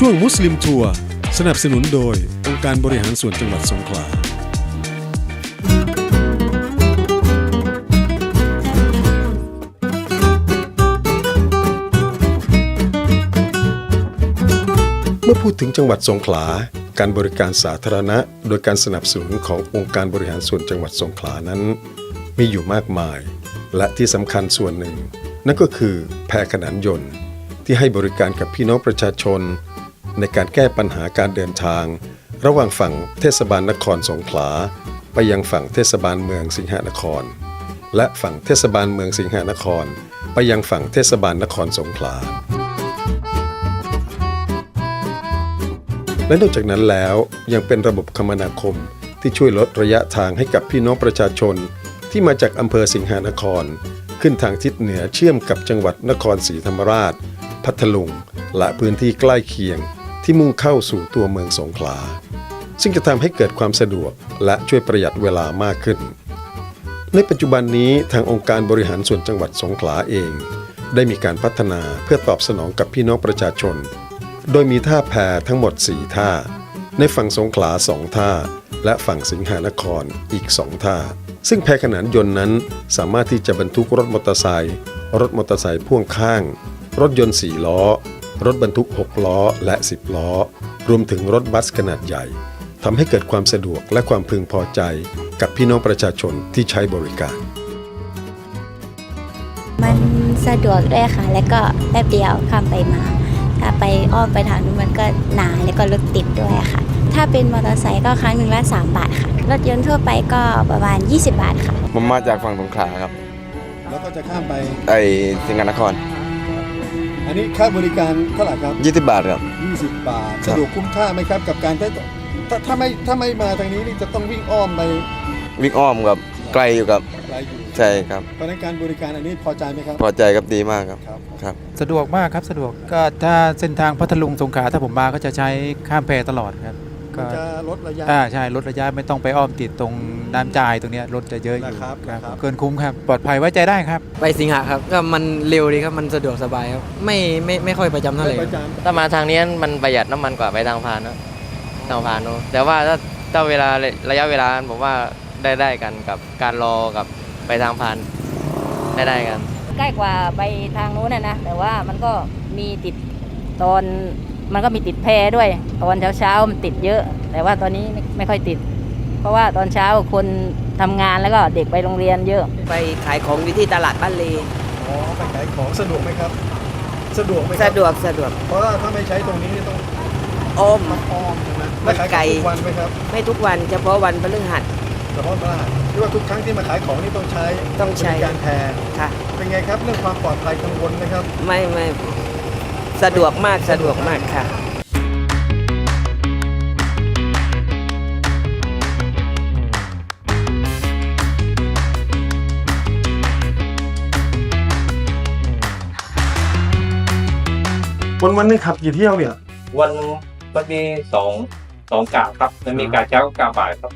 ช่วงมุสลิมทัวร์สนับสนุนโดย องค์การบริหารส่วนจังหวัดสงขลา เมื่อพูดถึงจังหวัดสงขลา การบริการสาธารณะ โดยการสนับสนุนขององค์การบริหารส่วนจังหวัดสงขลานั้น มีอยู่มากมาย และที่สำคัญส่วนหนึ่ง นั่นก็คือแพขนานยนต์ที่ให้บริการกับพี่น้องประชาชน ในการแก้ปัญหาการเดินทาง ระหว่างฝั่งเทศบาลนครสงขลา ไปยังฝั่งเทศบาลเมืองสิงหนคร และฝั่งเทศบาลเมืองสิงหนคร ไปยังฝั่งเทศบาลนครสงขลาและนอกจากนั้นแล้วยังเป็นระบบคมนาคมที่ช่วยลดระยะทางให้กับพี่น้องประชาชน ที่มาจากอำเภอสิงหานคร ขึ้นทางทิศเหนือเชื่อมกับจังหวัดนครศรีธรรมราช พัทลุง และพื้นที่ใกล้เคียง ที่มุ่งเข้าสู่ตัวเมืองสงขลา ซึ่งจะทำให้เกิดความสะดวกและช่วยประหยัดเวลามากขึ้น ในปัจจุบันนี้ทางองค์การบริหารส่วนจังหวัดสงขลาเอง ได้มีการพัฒนาเพื่อตอบสนองกับพี่น้องประชาชน โดยมีท่าแพทั้งหมด 4 ท่า ในฝั่งสงขลา 2 ท่า และฝั่งสิงหานครอีก 2 ท่า ซึ่งแพขนานยนต์นั้นสามารถที่จะบรรทุกรถมอเตอร์ไซค์รถมอเตอร์ไซค์พ่วงข้าง รถยนต์4ล้อ รถบรรทุก 6 ล้อ และ 10 ล้อ รวมถึงรถบัสขนาดใหญ่ทำให้เกิดความสะดวกและความพึงพอใจกับพี่น้องประชาชนที่ใช้บริการ มันสะดวกด้วยค่ะ แล้วก็แป๊บเดียวข้ามไปมา ถ้าไปอ้อมไปทางนู้นมันก็นานแล้วก็รถติดด้วยค่ะ ถ้าเป็นมอเตอร์ไซค์ก็ครั้งหนึ่งละ3บาทค่ะ รถยนต์ทั่วไปก็ประมาณ 20 บาทค่ะ ผมมาจากฝั่งสงขลาครับ แล้วก็จะข้ามไปไอสิงหนคร อันนี้ค่าบริการเท่าไหร่ครับ20บาทครับ 20 บาท ครับ สะดวกคุ้มค่าไหมครับ กับการถ้าถ้าถ้าไม่ถ้าไม่มาทางนี้นี่จะต้องวิ่งอ้อมไปวิ่งอ้อมกับไกลอยู่กับไกลอยู่ใช่ครับ เพราะฉะนั้นการบริการอันนี้พอใจไหมครับพอใจครับดีมากครับ ครับ ครับ สะดวกมากครับสะดวกก็ถ้าเส้นทางพัทลุงสงขลาถ้าผมมาก็จะใช้ข้ามแพตลอดครับก็ มันจะลดระยะอ่าใช่ลดระยะไม่ต้องไปอ้อมติดตรงน้ำจ่ายตรงเนี้ยรถจะเยอะอยู่นะครับนะครับ เกินคุ้มครับ ปลอดภัยไว้ใจได้ครับ ไปสิงหาครับก็มันเร็วดีครับมันสะดวกสบายครับไม่ไม่ไม่ค่อยประจำเท่าไหร่ปครัระบจำถ้ามาทางนี้มันประหยัดน้ำมันกว่าไปทางพานนะทางพานเนอะแต่ว่าถ้าถ้าเวลาระยะเวลาผมว่าได้ได้กันกับการรอกับไปทางพานได้ได้กัน ใกล้กว่าไปทางนู้นนะนะแต่ว่ามันก็มีติดตอน มันก็มีติดแพรด้วยตอนเช้าเช้าๆมันติดเยอะ แต่ว่าตอนนี้ไม่ไม่ค่อยติด เพราะว่าตอนเช้าคนทำงานแล้วก็เด็กไปโรงเรียนเยอะ ไปขายของอยู่ที่ตลาดบ้านเลอ๋อไปขายของสะดวกไหมครับ สะดวกไหมครับสะดวกสะดวกเพราะว่าถ้าไม่ใช้ตรงนี้นี่ต้องอ้อมอ้อมใช่ไหมแล้วขายขไกลองทุกวันไหมครับไม่ทุกวันเฉพาะวันพฤหัสเฉพาะตลาดที่ว่าทุกครั้งที่มาขายของนี่ต้องใช้ต้องใช้บริการแพรค่ะเป็นไงครับเรื่องความปลอดภัยกังวลไหมครับ ไม่ไม่ สะดวกมากสะดวกมากค่ะวันวันนึงขับกี่เที่ยวเนี่ย วันวันมีสองสองกะครับมันมีกะเช้ากับกะบ่ายครับ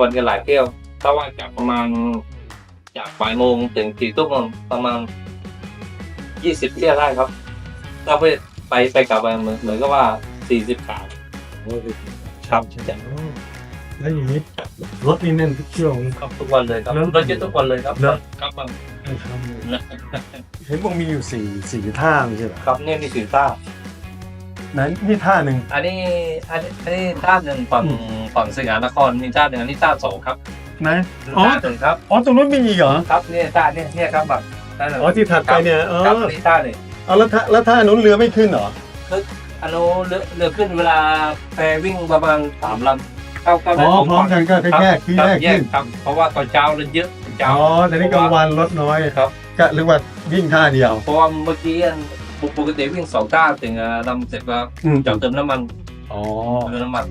วันกันหลายเที่ยวถ้าว่าจากประมาณจากบ่ายโมงถึงสี่ทุ่มประมาณยี่สิบเที่ยวได้ครับ ถ้าไปไปไปกลับไปเหมือนเหมือนกับว่าสี่สิบกะครับใช่แล้วอย่างนี้รถนี่แน่นทุกเที่ยวครับทุกวันเลยครับแล้ว รถเยอะทุกวันเลยครับแล้วครับครับเห็นบอกมีอยู่สี่สี่ท่าไม่ใช่เหรอครับเนี่ยนี่คือท่านั้นนี่ท่าหนึ่ง อันนี้อันนี้อันนี้ท่าหนึ่งฝั่งฝั่งสิงหานครมีท่าหนึ่งอันนี้ท่าสองครับนะอ๋อ ท่าหนึ่งครับ อ๋อตรงนู้นมีอีกเหรอ ครับเนี่ยท่าเนี่ยเนี่ยครับแบบท่าหนึ่งอ๋อที่ถัดไปเนี่ยอ๋อครับนี่ท่าหนึ่ง เอาแล้วท่าแล้วท่านู้นเรือไม่ขึ้นเหรออันนู้นเรือเรือขึ้นเวลาแพวิ่งประมาณสามลำเข้าเข้าอ๋อ พร้อมกันก็ครับแยกคือครับแยกแยขึ้กนครับเพราะว่าตอนเช้าเรือเยอะตอนเช้า อ๋อ แต่นี่กลางวันรถน้อยครับ ก็หรือว่าวิ่งท่าเดียว เพราะว่าเมื่อกี้อันปกติวิ่งสองท่าถึงอะลำเสร็จแล้วอืมจอดเติมน้ำมัน อ๋อ เติมน้ำมัน